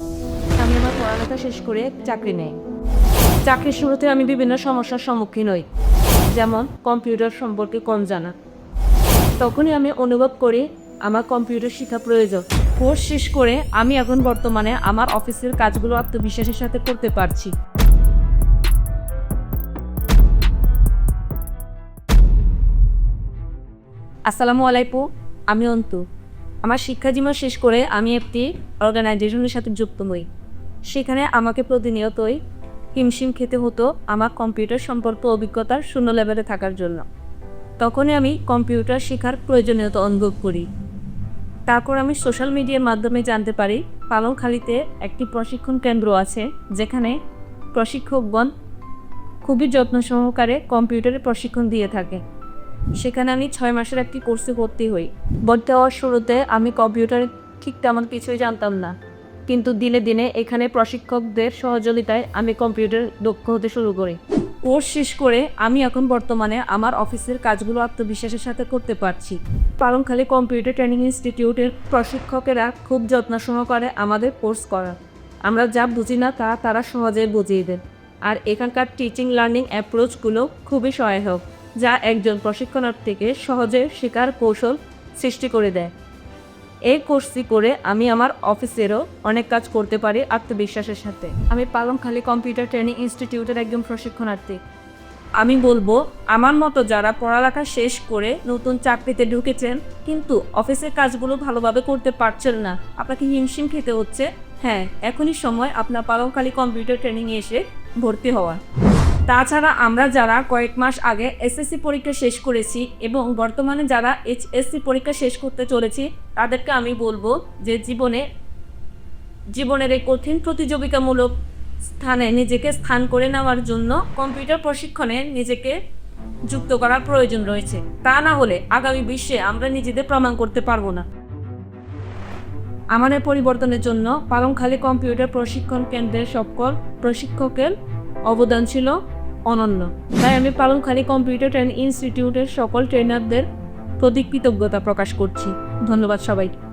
আমি আমার পড়ালেখা শেষ করে চাকরি নেই। চাকরির শুরুতে আমি বিভিন্ন সমস্যার সম্মুখীন হই। যেমন কম্পিউটার সম্পর্কে কম জানা। তখনই আমি অনুভব করি আমার কম্পিউটার শেখা প্রয়োজন। কোর্স শেষ করে আমি এখন বর্তমানে আমার অফিসের কাজগুলো আত্মবিশ্বাসের সাথে করতে পারছি। আসসালামু আলাইকুম, আমি অন্তু। আমার শিক্ষা জীবন শেষ করে আমি একটি অর্গানাইজেশনের সাথে যুক্ত হই সেখানে আমাকে প্রতিনিয়তই হিমশিম খেতে হতো আমার কম্পিউটার সম্পর্ক অভিজ্ঞতার শূন্য লেভেলে থাকার জন্য। তখনই আমি কম্পিউটার শেখার প্রয়োজনীয়তা অনুভব করি। তারপর আমি সোশ্যাল মিডিয়ার মাধ্যমে জানতে পারি পালংখালিতে একটি প্রশিক্ষণ কেন্দ্র আছে, যেখানে প্রশিক্ষকগণ খুবই যত্ন সহকারে কম্পিউটারে প্রশিক্ষণ দিয়ে থাকে। সেখানে আমি ছয় মাসের একটি কোর্সে ভর্তি হই। ভর্তি হওয়ার শুরুতে আমি কম্পিউটার ঠিক তেমন কিছুই জানতাম না। কিন্তু দিনে দিনে এখানে প্রশিক্ষকদের সহযোগিতায় আমি কম্পিউটার দক্ষ হতে শুরু করি। কোর্স শেষ করে আমি এখন বর্তমানে আমার অফিসের কাজগুলো আত্মবিশ্বাসের সাথে করতে পারছি। পালংখালী কম্পিউটার ট্রেনিং ইনস্টিটিউটের প্রশিক্ষকেরা খুব যত্ন সহকারে আমাদের কোর্স করা আমরা যা বুঝি না তা তারা সহজে বুঝিয়ে দেন। আর এখানকার টিচিং, লার্নিং অ্যাপ্রোচগুলো খুবই সহায়ক। যা একজন প্রশিক্ষণার্থীকে সহজে শেখার কৌশল সৃষ্টি করে দেয়। এই কোর্সটি করে আমি আমার অফিসেরও অনেক কাজ করতে পারি আত্মবিশ্বাসের সাথে। আমি পালংখালী কম্পিউটার ট্রেনিং ইনস্টিটিউটের একজন প্রশিক্ষণার্থী। আমি বলব আমার মতো যারা পড়ালেখা শেষ করে নতুন চাকরিতে ঢুকেছেন কিন্তু অফিসের কাজগুলো ভালোভাবে করতে পারছেন না আপনাকে হিমশিম খেতে হচ্ছে হ্যাঁ এখনই সময় আপনার পালংখালী কম্পিউটার ট্রেনিংয়ে এসে ভর্তি হওয়া। তাছাড়া আমরা যারা কয়েক মাস আগে এসএসসি পরীক্ষা শেষ করেছি এবং বর্তমানে যারা এইচএসসি পরীক্ষা শেষ করতে চলেছি, তাদেরকে আমি বলব যে জীবনে, জীবনের এই কঠিন প্রতিযোগিতামূলক স্থানে নিজেকে স্থান করে নেওয়ার জন্য কম্পিউটার প্রশিক্ষণে নিজেকে যুক্ত করার প্রয়োজন রয়েছে। তা না হলে আগামী বিশ্বে আমরা নিজেদের প্রমাণ করতে পারব না। আমাদের পরিবর্তনের জন্য পালংখালী কম্পিউটার প্রশিক্ষণ কেন্দ্রের সকল প্রশিক্ষকের অবদান ছিল অনন্য। তাই আমি পালংখালী কম্পিউটার ট্রেন ইনস্টিটিউটের সকল ট্রেনারদের প্রতি কৃতজ্ঞতা প্রকাশ করছি। ধন্যবাদ সবাইকে।